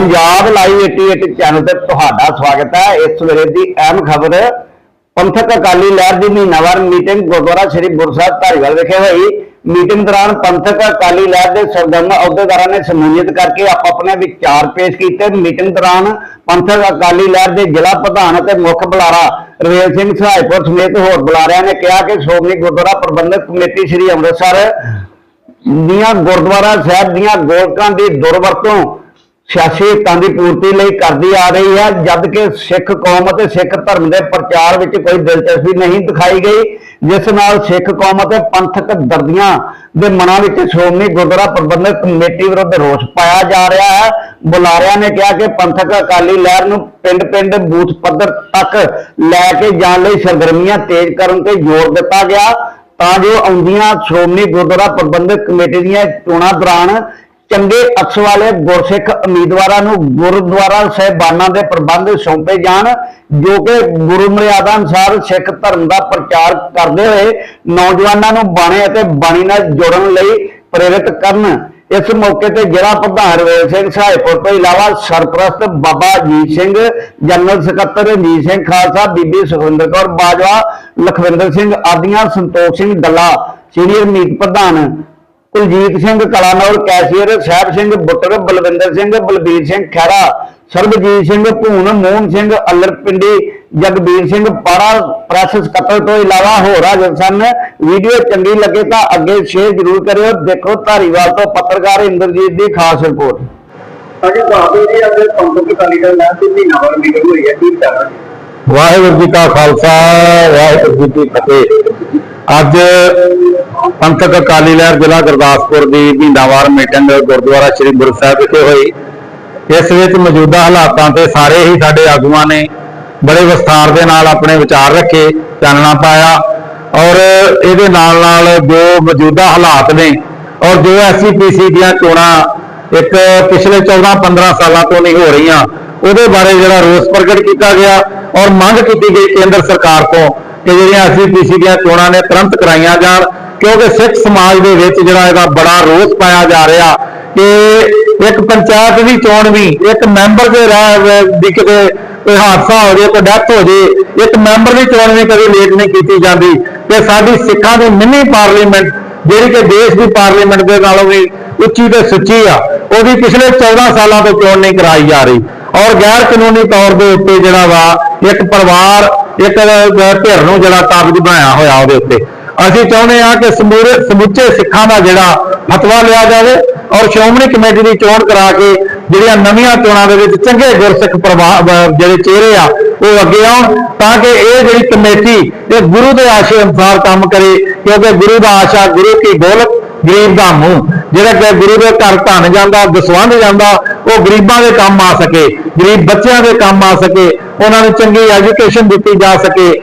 Punjab live 88 channel ਤੇ ਤੁਹਾਡਾ ਸਵਾਗਤ ਹੈ। ਇਸ ਵੇਲੇ ਦੀ ਅਹਿਮ ਖਬਰ, ਪੰਥਕ ਅਕਾਲੀ ਲਹਿਰ ਦੀ ਮਹੀਨਾਵਾਰ ਮੀਟਿੰਗ ਗੁਰਦੁਆਰਾ ਸ੍ਰੀ ਗੁਰਸਾਹਿਬ ਧਾਰੀਵਾਲ ਵਿਖੇ ਹੋਈ। ਮੀਟਿੰਗ ਦੌਰਾਨ ਪੰਥਕ ਅਕਾਲੀ ਲਹਿਰ ਦੇ ਸਰਗਰਮ ਅਹੁਦੇਦਾਰਾਂ ਨੇ ਸਮੂਹੀਅਤ ਕਰਕੇ ਆਪ ਆਪਣੇ ਵਿਚਾਰ ਪੇਸ਼ ਕੀਤੇ। ਮੀਟਿੰਗ ਦੌਰਾਨ ਪੰਥਕ ਅਕਾਲੀ ਲਹਿਰ ਦੇ ਜ਼ਿਲ੍ਹਾ ਪ੍ਰਧਾਨ ਅਤੇ ਮੁੱਖ ਬੁਲਾਰਾ ਰਵੇਲ ਸਿੰਘ ਸਹਾਇਪੁਰ ਸਮੇਤ ਹੋਰ ਬੁਲਾਰਿਆਂ ਨੇ ਕਿਹਾ ਕਿ ਸ਼੍ਰੋਮਣੀ ਗੁਰਦੁਆਰਾ ਪ੍ਰਬੰਧਕ ਕਮੇਟੀ ਸ੍ਰੀ ਅੰਮ੍ਰਿਤਸਰ ਦੀਆਂ ਗੁਰਦੁਆਰਾ ਸਾਹਿਬ ਦੀਆਂ ਗੋਲਕਾਂ ਦੀ ਦੁਰਵਰਤੋਂ ਸਿਆਸੀ ਹਿੱਤਾਂ ਦੀ ਪੂਰਤੀ ਲਈ ਕਰਦੀ ਆ ਰਹੀ ਹੈ ਜਦ ਕਿ ਸਿੱਖ ਕੌਮ ਅਤੇ ਸਿੱਖ ਧਰਮ ਦੇ ਪ੍ਰਚਾਰ ਵਿੱਚ ਕੋਈ ਦਿਲਚਸਪੀ ਨਹੀਂ ਦਿਖਾਈ ਗਈ, ਜਿਸ ਨਾਲ ਸਿੱਖ ਕੌਮ ਅਤੇ ਪੰਥਕ ਦਰਦੀਆਂ ਦੇ ਮਨਾਂ ਵਿੱਚ ਸ਼੍ਰੋਮਣੀ ਗੁਰਦੁਆਰਾ ਪ੍ਰਬੰਧਕ ਕਮੇਟੀ ਵਿਰੁੱਧ ਰੋਸ ਪਾਇਆ ਜਾ ਰਿਹਾ ਹੈ। ਬੁਲਾਰਿਆਂ ਨੇ ਕਿਹਾ ਕਿ ਪੰਥਕ ਅਕਾਲੀ ਲਹਿਰ ਨੂੰ ਪਿੰਡ-ਪਿੰਡ ਬੂਥ ਪੱਧਰ ਤੱਕ ਲੈ ਕੇ ਜਾਣ ਲਈ ਸਰਗਰਮੀਆਂ ਤੇਜ਼ ਕਰਨ ਤੇ ਜ਼ੋਰ ਦਿੱਤਾ ਗਿਆ, ਤਾਂ ਜੋ ਆਉਂਦੀਆਂ ਸ਼੍ਰੋਮਣੀ ਗੁਰਦੁਆਰਾ ਪ੍ਰਬੰਧਕ ਕਮੇਟੀ ਦੀਆਂ ਚੋਣਾਂ ਦੌਰਾਨ ਚੰਗੇ ਅਕਸ ਵਾਲੇ ਗੁਰਸਿੱਖ ਉਮੀਦਵਾਰਾਂ ਨੂੰ ਗੁਰਦੁਆਰਾ ਸਾਹਿਬਾਨਾਂ ਦੇ ਪ੍ਰਬੰਧ ਸੌਂਪੇ ਜਾਣ, ਜੋ ਕਿ ਗੁਰੂ ਮਰਿਆਦਾ ਅਨੁਸਾਰ ਸਿੱਖ ਧਰਮ ਦਾ ਪ੍ਰਚਾਰ ਕਰਦੇ ਹੋਏ ਨੌਜਵਾਨਾਂ ਨੂੰ ਬਾਣੇ ਅਤੇ ਬਾਣੀ ਨਾਲ ਜੋੜਨ ਲਈ ਪ੍ਰੇਰਿਤ ਕਰਨ। ਇਸ ਮੌਕੇ ਤੇ ਜ਼ਿਲ੍ਹਾ ਪ੍ਰਧਾਨ ਰਵੇਲ ਸਿੰਘ ਸਹਾਇਪੁਰ ਤੋਂ ਇਲਾਵਾ ਸਰਪ੍ਰਸਤ ਬਾਬਾ ਅਜੀਤ ਸਿੰਘ, ਜਨਰਲ ਸਕੱਤਰ ਅਜੀਤ ਸਿੰਘ ਖਾਲਸਾ, ਬੀਬੀ ਸੁਖਵਿੰਦਰ ਕੌਰ ਬਾਜਵਾ, ਲਖਵਿੰਦਰ ਸਿੰਘ ਆਦੀਆਂ ਸੰਤੋਖ ਸਿੰਘ ਡੱਲਾ, ਸੀਨੀਅਰ ਮੀਤ ਪ੍ਰਧਾਨ ਕੁਲਜੀਤ ਸਿੰਘ ਕਲਾਨੌਰ, ਕੈਸ਼ੀਅਰ ਸਾਹਿਬ ਸਿੰਘ, ਬੁੱਟਰ ਬਲਵਿੰਦਰ ਸਿੰਘ, ਬਲਬੀਰ ਸਿੰਘ ਖਹਿਰਾ, ਸਰਬਜੀਤ ਸਿੰਘ ਭੂਨ ਮੋਹਨ ਸਿੰਘ ਅੱਲਰ ਜਗਬੀਰ ਸਿੰਘ ਪਾੜਾ, ਪ੍ਰੈਸ ਸਕੱਤਰ ਤੋਂ ਇਲਾਵਾ ਹੋਰ ਹਾਜ਼ਰ ਸਨ। ਵੀਡੀਓ ਚੰਗੀ ਲੱਗੇ ਤਾਂ ਅੱਗੇ ਸ਼ੇਅਰ ਜ਼ਰੂਰ ਕਰਿਓ। ਦੇਖੋ ਧਾਰੀਵਾਲ ਤੋਂ ਪੱਤਰਕਾਰ ਇੰਦਰਜੀਤ ਦੀ ਖਾਸ ਰਿਪੋਰਟ। ਅਜੇ ਬਾਬੂ ਜੀ ਅੱਜ ਪੰਥਕ ਅਕਾਲੀ ਦਲ ਨਾਲ ਤੇ ਮਹੀਨਾਵਾਰ ਮੀਟਿੰਗ ਹੋਈ ਹੈ, ਕੀ ਚੱਲ ਵਾਹਿਗੁਰੂ ਜੀ ਕਾ ਖਾਲਸਾ, ਵਾਹਿਗੁਰੂ ਜੀ ਕੀ ਫਤਿਹ। ਅੱਜ ਪੰਥਕ ਅਕਾਲੀ ਲਹਿਰ ਜ਼ਿਲ੍ਹਾ ਗੁਰਦਾਸਪੁਰ ਦੀ ਮਹੀਨਾਵਾਰ ਮੀਟਿੰਗ ਗੁਰਦੁਆਰਾ ਸ੍ਰੀ ਗੁਰੂ ਸਾਹਿਬ ਵਿਖੇ ਹੋਈ। ਇਸ ਵਿੱਚ ਮੌਜੂਦਾ ਹਾਲਾਤਾਂ ਤੇ ਸਾਰੇ ਹੀ ਸਾਡੇ ਆਗੂਆਂ ਨੇ ਬੜੇ ਵਿਸਥਾਰ ਦੇ ਨਾਲ ਆਪਣੇ ਵਿਚਾਰ ਰੱਖੇ, ਚਾਨਣਾ ਪਾਇਆ ਔਰ ਇਹਦੇ ਨਾਲ ਨਾਲ ਜੋ ਮੌਜੂਦਾ ਹਾਲਾਤ ਨੇ ਔਰ ਜੋ ਐਸਸੀਪੀਸੀ ਦੀਆਂ ਚੋਣਾਂ ਇੱਕ ਪਿਛਲੇ 14-15 ਸਾਲਾਂ ਤੋਂ ਨਹੀਂ ਹੋ ਰਹੀਆਂ ਉਹਦੇ ਬਾਰੇ ਜਿਹੜਾ ਰੋਸ ਪ੍ਰਗਟ ਕੀਤਾ ਗਿਆ ਔਰ ਮੰਗ ਕੀਤੀ ਗਈ ਕੇਂਦਰ ਸਰਕਾਰ ਤੋਂ ਕਿ ਜਿਹੜੀਆਂ ਐਸਜੀਪੀਸੀ ਦੀਆਂ ਚੋਣਾਂ ਨੇ ਤੁਰੰਤ ਕਰਾਈਆਂ ਜਾਣ, ਕਿਉਂਕਿ ਸਿੱਖ ਸਮਾਜ ਦੇ ਵਿੱਚ ਜਿਹੜਾ ਇਹਦਾ ਬੜਾ ਰੋਸ ਪਾਇਆ ਜਾ ਰਿਹਾ ਕਿ ਇੱਕ ਪੰਚਾਇਤ ਦੀ ਚੋਣ ਵੀ, ਇੱਕ ਮੈਂਬਰ ਦੇ ਰਹਿ ਦੀ ਕਿਤੇ ਕੋਈ ਹਾਦਸਾ ਹੋ ਜਾਏ ਕੋਈ ਡੈਥ ਹੋ ਜਾਏ ਇੱਕ ਮੈਂਬਰ ਦੀ ਚੋਣ ਵੀ ਕਦੇ ਲੇਟ ਨਹੀਂ ਕੀਤੀ ਜਾਂਦੀ। ਤੇ ਸਾਡੀ ਸਿੱਖਾਂ ਦੀ ਮਿੰਨੀ ਪਾਰਲੀਮੈਂਟ, ਜਿਹੜੀ ਕਿ ਦੇਸ਼ ਦੀ ਪਾਰਲੀਮੈਂਟ ਦੇ ਨਾਲੋਂ ਵੀ ਉੱਚੀ ਤੇ ਸੁੱਚੀ ਆ, ਉਹਦੀ ਪਿਛਲੇ 14 ਸਾਲਾਂ ਤੋਂ ਚੋਣ ਨਹੀਂ ਕਰਾਈ ਜਾ ਰਹੀ। ਔਰ ਗੈਰ ਕਾਨੂੰਨੀ ਤੌਰ ਦੇ ਉੱਤੇ ਜਿਹੜਾ ਵਾ, ਇੱਕ ਪਰਿਵਾਰ, ਇੱਕ ਧਿਰ ਨੂੰ ਜਿਹੜਾ ਕਾਬਜ ਬਣਾਇਆ ਹੋਇਆ ਉਹਦੇ ਉੱਤੇ। ਅਸੀਂ ਚਾਹੁੰਦੇ ਹਾਂ ਕਿ ਸਮੂਰੇ ਸਮੁੱਚੇ ਸਿੱਖਾਂ ਦਾ ਜਿਹੜਾ ਫਤਵਾ ਲਿਆ ਜਾਵੇ ਔਰ ਸ਼੍ਰੋਮਣੀ ਕਮੇਟੀ ਦੀ ਚੋਣ ਕਰਾ ਕੇ ਜਿਹੜੀਆਂ ਨਵੀਆਂ ਚੋਣਾਂ ਦੇ ਵਿੱਚ ਚੰਗੇ ਗੁਰਸਿੱਖ ਪਰਿਵਾਰ ਜਿਹੜੇ ਚਿਹਰੇ ਆ, ਉਹ ਅੱਗੇ ਆਉਣ ਤਾਂ ਕਿ ਇਹ ਜਿਹੜੀ ਕਮੇਟੀ ਇਹ ਗੁਰੂ ਦੇ ਆਸ਼ੇ ਅਨੁਸਾਰ ਕੰਮ ਕਰੇ, ਕਿਉਂਕਿ ਗੁਰੂ ਦਾ ਆਸ਼ਾ ਗੁਰੂ ਕੀ ਗੋਲਕ, ਗਰੀਬ ਦਾ ਮੂੰਹ। ਜਿਹੜਾ ਕਿ ਗੁਰੂ ਦੇ ਘਰ ਧਨ ਜਾਂਦਾ, ਦਸਵੰਧ ਜਾਂਦਾ ਉਹ ਗਰੀਬਾਂ ਦੇ ਕੰਮ ਆ ਸਕੇ, ਗਰੀਬ ਬੱਚਿਆਂ ਦੇ ਕੰਮ ਆ ਸਕੇ, ਉਹਨਾਂ ਨੂੰ ਚੰਗੀ ਐਜੂਕੇਸ਼ਨ ਦਿੱਤੀ ਜਾ ਸਕੇ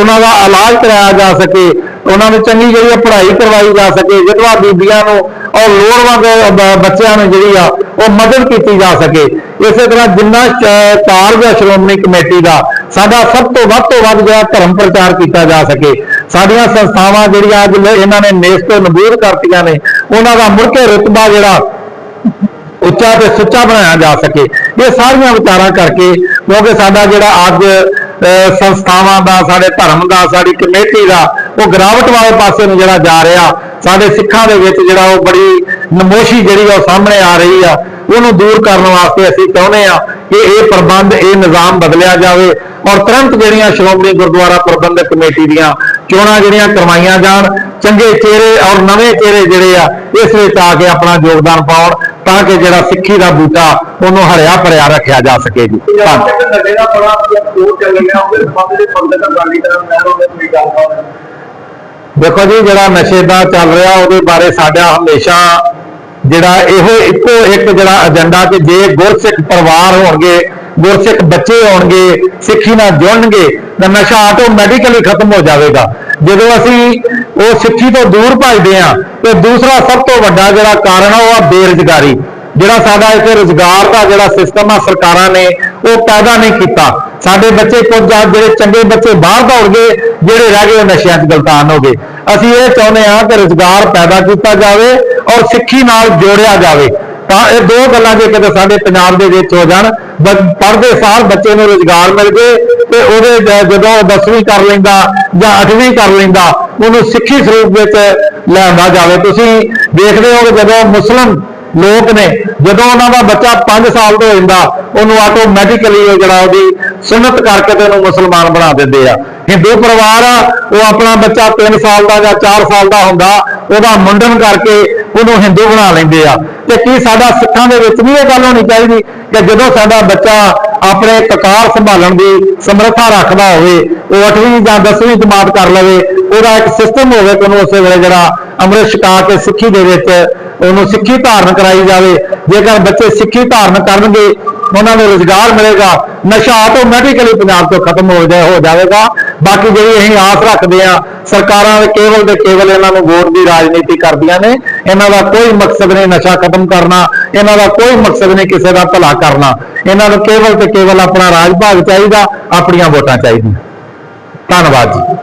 ਉਹਨਾਂ ਦਾ ਇਲਾਜ ਕਰਾਇਆ ਜਾ ਸਕੇ, ਉਹਨਾਂ ਨੂੰ ਚੰਗੀ ਜਿਹੜੀ ਆ ਪੜ੍ਹਾਈ ਕਰਵਾਈ ਜਾ ਸਕੇ, ਵਿਧਵਾ ਬੀਬੀਆਂ ਨੂੰ, ਔਰ ਲੋੜਵੰਦ ਬੱਚਿਆਂ ਨੂੰ ਜਿਹੜੀ ਆ ਉਹ ਮਦਦ ਕੀਤੀ ਜਾ ਸਕੇ। ਇਸੇ ਤਰ੍ਹਾਂ ਜਿੰਨਾ ਚ- ਕਾਰਜ ਹੈ ਸ਼੍ਰੋਮਣੀ ਕਮੇਟੀ ਦਾ, ਸਾਡਾ ਸਭ ਤੋਂ ਵੱਧ ਤੋਂ ਵੱਧ ਜਿਹੜਾ ਧਰਮ ਪ੍ਰਚਾਰ ਕੀਤਾ ਜਾ ਸਕੇ। ਸਾਡੀਆਂ ਸੰਸਥਾਵਾਂ ਜਿਹੜੀਆਂ ਅੱਜ ਇਹਨਾਂ ਨੇ ਨੇਸ ਤੋਂ ਨਬੂਰ ਕਰਤੀਆਂ ਨੇ, ਉਹਨਾਂ ਦਾ ਮੁੜ ਕੇ ਰੁਤਬਾ ਜਿਹੜਾ ਉੱਚਾ ਤੇ ਸੁੱਚਾ ਬਣਾਇਆ ਜਾ ਸਕੇ। ਇਹ ਸਾਰੀਆਂ ਵਿਚਾਰਾਂ ਕਰਕੇ ਕਿਉਂਕਿ ਸਾਡਾ ਜਿਹੜਾ ਅੱਜ ਸੰਸਥਾਵਾਂ ਦਾ, ਸਾਡੇ ਧਰਮ ਦਾ, ਸਾਡੀ ਕਮੇਟੀ ਦਾ, ਉਹ ਗਿਰਾਵਟ ਵਾਲੇ ਪਾਸੇ ਨੂੰ ਜਿਹੜਾ ਜਾ ਰਿਹਾ, ਸਾਡੇ ਸਿੱਖਾਂ ਦੇ ਵਿੱਚ ਜਿਹੜਾ ਉਹ ਬੜੀ ਨਮੋਸ਼ੀ ਜਿਹੜੀ ਉਹ ਸਾਹਮਣੇ ਆ ਰਹੀ ਆ, ਉਹਨੂੰ ਦੂਰ ਕਰਨ ਵਾਸਤੇ ਅਸੀਂ ਚਾਹੁੰਦੇ ਆ ਕਿ ਇਹ ਪ੍ਰਬੰਧ, ਇਹ ਨਿਜ਼ਾਮ ਬਦਲਿਆ ਜਾਵੇ ਔਰ ਤੁਰੰਤ ਜਿਹੜੀਆਂ ਸ਼੍ਰੋਮਣੀ ਗੁਰਦੁਆਰਾ ਪ੍ਰਬੰਧਕ ਕਮੇਟੀ ਦੀਆਂ ਚੋਣਾਂ ਜਿਹੜੀਆਂ ਕਰਵਾਈਆਂ ਜਾਣ, ਚੰਗੇ ਚਿਹਰੇ ਔਰ ਨਵੇਂ ਚਿਹਰੇ ਜਿਹੜੇ ਆ, ਇਸ ਵਿੱਚ ਆ ਕੇ ਆਪਣਾ ਯੋਗਦਾਨ ਪਾਉਣ ਤਾਂ ਕਿ ਜਿਹੜਾ ਸਿੱਖੀ ਦਾ ਬੂਟਾ ਉਹਨੂੰ ਹਰਿਆ ਭਰਿਆ ਰੱਖਿਆ ਜਾ ਸਕੇ ਜੀ। ਦੇਖੋ ਜੀ ਜਿਹੜਾ ਨਸ਼ੇ ਦਾ ਚੱਲ ਰਿਹਾ ਉਹਦੇ ਬਾਰੇ ਸਾਡਾ ਹਮੇਸ਼ਾ ਜਿਹੜਾ ਇਹੋ ਇੱਕੋ ਇੱਕ ਜਿਹੜਾ ਏਜੰਡਾ ਕਿ ਜੇ ਗੁਰਸਿੱਖ ਪਰਿਵਾਰ ਹੋਣਗੇ ਗੁਰਸਿੱਖ ਬੱਚੇ ਹੋਣਗੇ ਸਿੱਖੀ ਨਾਲ ਜੁੜਨਗੇ ਤਾਂ ਨਸ਼ਾ ਆਟੋਮੈਟਿਕਲੀ ਖਤਮ ਹੋ ਜਾਵੇਗਾ। ਜਦੋਂ ਅਸੀਂ ਉਹ ਸਿੱਖੀ ਤੋਂ ਦੂਰ ਭੱਜਦੇ ਆ ਤੇ ਦੂਸਰਾ ਸਭ ਤੋਂ ਵੱਡਾ ਜਿਹੜਾ ਕਾਰਨ ਆ, ਉਹ ਆ ਬੇਰੁਜ਼ਗਾਰੀ। ਜਿਹੜਾ ਸਾਡਾ ਇੱਥੇ ਰੁਜ਼ਗਾਰ ਦਾ ਜਿਹੜਾ ਸਿਸਟਮ ਆ, ਸਰਕਾਰਾਂ ਨੇ ਉਹ ਪੈਦਾ ਨਹੀਂ ਕੀਤਾ। ਸਾਡੇ ਬੱਚੇ ਕੁਝ ਆ ਜਿਹੜੇ ਚੰਗੇ ਬੱਚੇ ਬਾਹਰ ਦੌੜਗੇ ਜਿਹੜੇ ਰਹਿ ਗਏ ਉਹ ਨਸ਼ਿਆਂ 'ਚ ਗਲਤਾਨ ਹੋ ਗਏ। ਅਸੀਂ ਇਹ ਚਾਹੁੰਦੇ ਹਾਂ ਕਿ ਰੁਜ਼ਗਾਰ ਪੈਦਾ ਕੀਤਾ ਜਾਵੇ ਔਰ ਸਿੱਖੀ ਨਾਲ ਜੋੜਿਆ ਜਾਵੇ। ਤਾਂ ਇਹ ਦੋ ਗੱਲਾਂ ਜੇ ਕਿਤੇ ਸਾਡੇ ਪੰਜਾਬ ਦੇ ਵਿੱਚ ਹੋ ਜਾਣ ਪੜ੍ਹਦੇ ਸਾਰ ਬੱਚੇ ਨੂੰ ਰੋਜ਼ਗਾਰ ਮਿਲ ਜੇ ਤੇ ਉਹਦੇ ਜ- ਜਦੋਂ 10ਵੀਂ ਕਰ ਲੈਂਦਾ ਜਾਂ 8ਵੀਂ ਕਰ ਲੈਂਦਾ, ਉਹਨੂੰ ਸਿੱਖੀ ਸਰੂਪ ਵਿੱਚ ਲਿਆਂਦਾ ਜਾਵੇ। ਤੁਸੀਂ ਦੇਖਦੇ ਹੋ ਕਿ ਜਦੋਂ ਮੁਸਲਮ ਲੋਕ ਨੇ, ਜਦੋਂ ਉਹਨਾਂ ਦਾ ਬੱਚਾ 5 ਸਾਲ ਦਾ ਹੋ ਜਾਂਦਾ ਉਹਨੂੰ ਆਟੋਮੈਟਿਕਲੀ ਉਹ ਜਿਹੜਾ ਉਹਦੀ ਸੁਨਤ ਕਰਕੇ ਤੇ ਉਹਨੂੰ ਮੁਸਲਮਾਨ ਬਣਾ ਦਿੰਦੇ ਆ। ਹਿੰਦੂ ਪਰਿਵਾਰ ਆ, ਉਹ ਆਪਣਾ ਬੱਚਾ 3 ਸਾਲ ਦਾ ਜਾਂ 4 ਸਾਲ ਦਾ ਹੁੰਦਾ, ਉਹਦਾ ਮੁੰਡਨ ਕਰਕੇ ਉਹਨੂੰ ਹਿੰਦੂ ਬਣਾ ਲੈਂਦੇ ਆ। ਤੇ ਕੀ ਸਾਡਾ ਸਿੱਖਾਂ ਦੇ ਵਿੱਚ ਵੀ ਇਹ ਗੱਲ ਹੋਣੀ ਚਾਹੀਦੀ ਕਿ ਜਦੋਂ ਸਾਡਾ ਬੱਚਾ ਆਪਣੇ ਕਕਾਰ ਸੰਭਾਲਣ ਦੀ ਸਮਰੱਥਾ ਰੱਖਦਾ ਹੋਵੇ, ਉਹ 8ਵੀਂ ਜਾਂ 10ਵੀਂ ਜਮਾਤ ਕਰ ਲਵੇ, ਉਹਦਾ ਇੱਕ ਸਿਸਟਮ ਹੋਵੇ ਕਿ ਉਹਨੂੰ ਉਸੇ ਵੇਲੇ ਜਿਹੜਾ ਅੰਮ੍ਰਿਤ ਛਕਾ ਕੇ ਸਿੱਖੀ ਦੇ ਵਿੱਚ ਉਹਨੂੰ ਸਿੱਖੀ ਧਾਰਨ ਕਰਾਈ ਜਾਵੇ। ਜੇਕਰ ਬੱਚੇ ਸਿੱਖੀ ਧਾਰਨ ਕਰਨਗੇ, ਉਹਨਾਂ ਨੂੰ ਰੋਜ਼ਗਾਰ ਮਿਲੇਗਾ, ਨਸ਼ਾ ਆਟੋਮੈਟਿਕਲੀ ਪੰਜਾਬ ਤੋਂ ਖਤਮ ਹੋ ਜਾਏ, ਹੋ ਜਾਵੇਗਾ। ਬਾਕੀ ਜਿਹੜੀ ਅਸੀਂ ਆਸ ਰੱਖਦੇ ਆ ਸਰਕਾਰਾਂ ਕੇਵਲ ਤੇ ਕੇਵਲ ਇਹਨਾਂ ਨੂੰ ਵੋਟ ਦੀ ਰਾਜਨੀਤੀ ਕਰਦੀਆਂ ਨੇ। ਇਹਨਾਂ ਦਾ ਕੋਈ ਮਕਸਦ ਨਹੀਂ ਨਸ਼ਾ ਖਤਮ ਕਰਨਾ ਇਹਨਾਂ ਦਾ ਕੋਈ ਮਕਸਦ ਨਹੀਂ ਕਿਸੇ ਦਾ ਭਲਾ ਕਰਨਾ। ਇਹਨਾਂ ਨੂੰ ਕੇਵਲ ਤੇ ਕੇਵਲ ਆਪਣਾ ਰਾਜ ਭਾਗ ਚਾਹੀਦਾ, ਆਪਣੀਆਂ ਵੋਟਾਂ ਚਾਹੀਦੀਆਂ। ਧੰਨਵਾਦ ਜੀ।